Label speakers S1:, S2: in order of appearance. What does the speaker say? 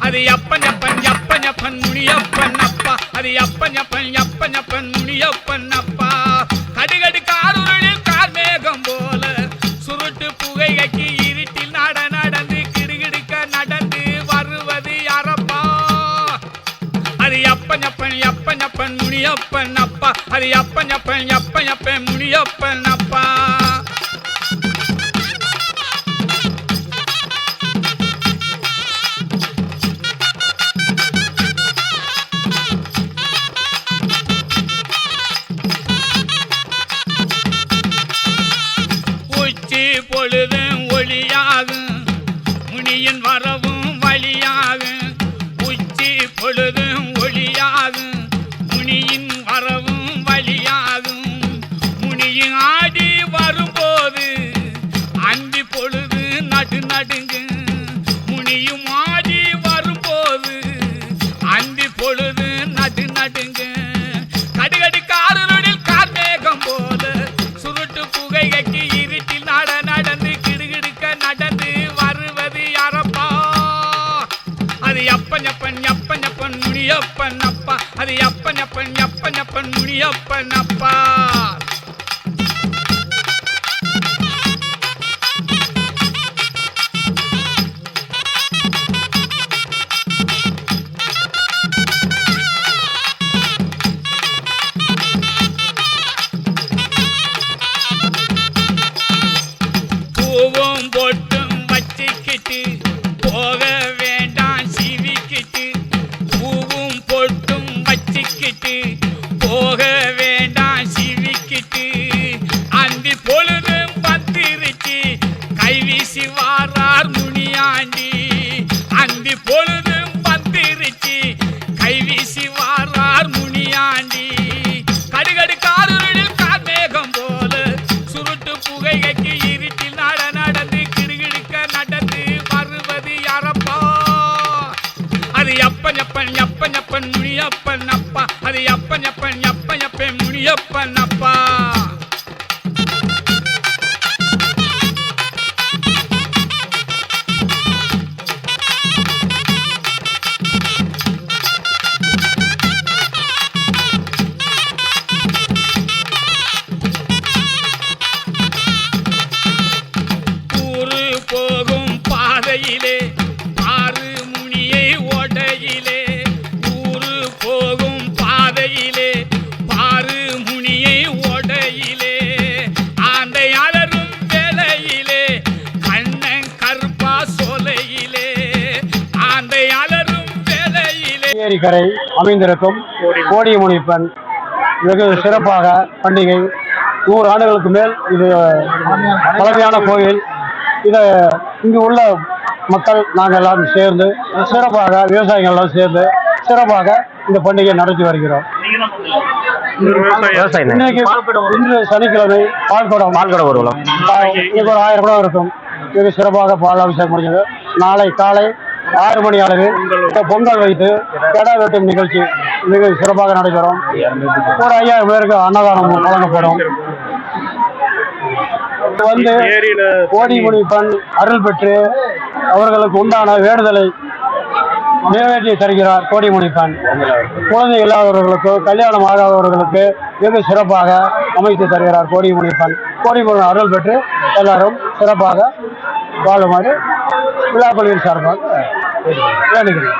S1: அது எப்பன் எப்பன் எப்பன் எப்பன் முனியப்பன் அப்பா. அது எப்பன் எப்பன் எப்பன் எப்பன் அப்பன் முனியப்பன் அப்பா. அது அப்பன் அப்பன் எப்பன் எப்பன் முனியப்பன் அப்பா. பொழுது கட்டி இருட்டில் நட நடந்து கிடுகிடுக்க நடந்து வருவது யாரப்பா? அது எப்பன் எப்பன் எப்பன் எப்பன் முனியப்பன் அப்பா. அது எப்பன் எப்பன் எப்பன் எப்பன் முனியப்பன் அப்பா. வாரார் முனியாண்டி. அந்தி பொழுதும் பத்திருச்சு கைவீசி வாரார் முனியாண்டி. கடுகடு காருளில் கார்மேகம் போல சுருட்டு புகைகைக்கு இருட்டில் நட நடந்து கிடுகிடுக்க நடந்து வருவது யாரப்பா? அது எப்பன் எப்பன் எப்பன் எப்பன் முனியப்பன் அப்பா. அது எப்பன் எப்பன் எப்பன் எப்பன் முனியப்பன் அப்பா.
S2: ஏரிக்கரை அமைந்திருக்கும் கோடிமுனிப்பன் வெகு சிறப்பாக பண்டிகை நூறு ஆண்டுகளுக்கு மேல் இது பழமையான கோயில். இதை இங்கு உள்ள மக்கள் நாங்கள் எல்லாம் சேர்ந்து சிறப்பாக விவசாயிகள் எல்லாம் சேர்ந்து சிறப்பாக இந்த பண்டிகையை நடத்தி வருகிறோம். இன்னைக்கு இன்று சனிக்கிழமை பால்குடம்.
S3: பால்கடை ஊர்வலம்
S2: இன்னைக்கு ஒரு ஆயிரம் குடம் இருக்கும். மிக சிறப்பாக பால் அபிஷேகம் முடிஞ்சது. நாளை காலை ஆறு மணி அளவில் பொங்கல் வைத்து கெடா வெட்டும் நிகழ்ச்சி மிக சிறப்பாக நடைபெறும். ஒரு ஐயாயிரம் பேருக்கு அன்னதானம் வழங்கப்படும். வந்து கோடிமுனி பண் அருள் பெற்று அவர்களுக்கு உண்டான வேண்டுதலை நிறைவேற்றி தருகிறார் கோடிமுனி பண் குழந்தை இல்லாதவர்களுக்கு கல்யாணம் ஆகாதவர்களுக்கு வெகு சிறப்பாக அமைத்து தருகிறார் கோடிமுனி பண் கோடிமுனி அருள் பெற்று எல்லாரும் சிறப்பாக வாழுமாறு விழாப்பள்ளியின் சார்பாக வேண்டுகிறேன்.